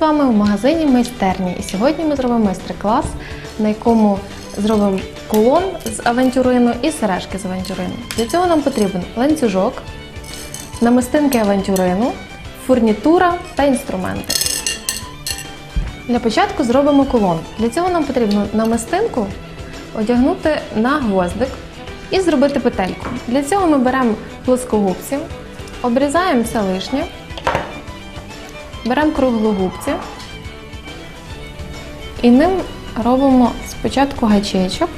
вами в магазині майстерні. І сьогодні ми зробимо майстер-клас, на якому зробимо кулон з авантюрину і сережки з авантюрину. Для цього нам потрібен ланцюжок, намистинки авантюрину, фурнітура та інструменти. Для початку зробимо кулон. Для цього нам потрібно намистинку одягнути на гвоздик і зробити петельку. Для цього ми беремо плоскогубці, обрізаємо все лишнє, беремо круглогубці і ним робимо спочатку гачечок,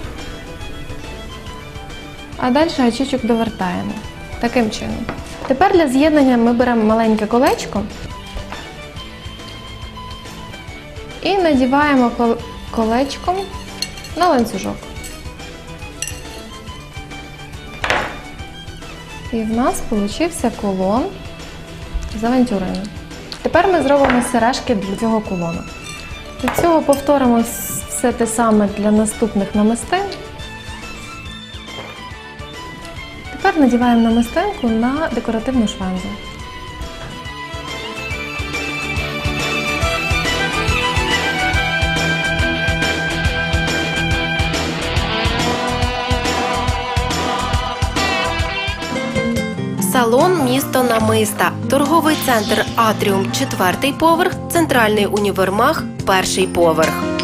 а далі гачечок довертаємо. Таким чином. Тепер для з'єднання ми беремо маленьке колечко і надіваємо колечком на ланцюжок. І в нас получився кулон з авантюрини. Тепер ми зробимо сережки для цього кулону. Для цього повторимо все те саме для наступних намистин. Тепер надіваємо намистинку на декоративну швензу. Салон місто намиста, торговий центр Атріум, четвертий поверх, центральний універмаг, перший поверх.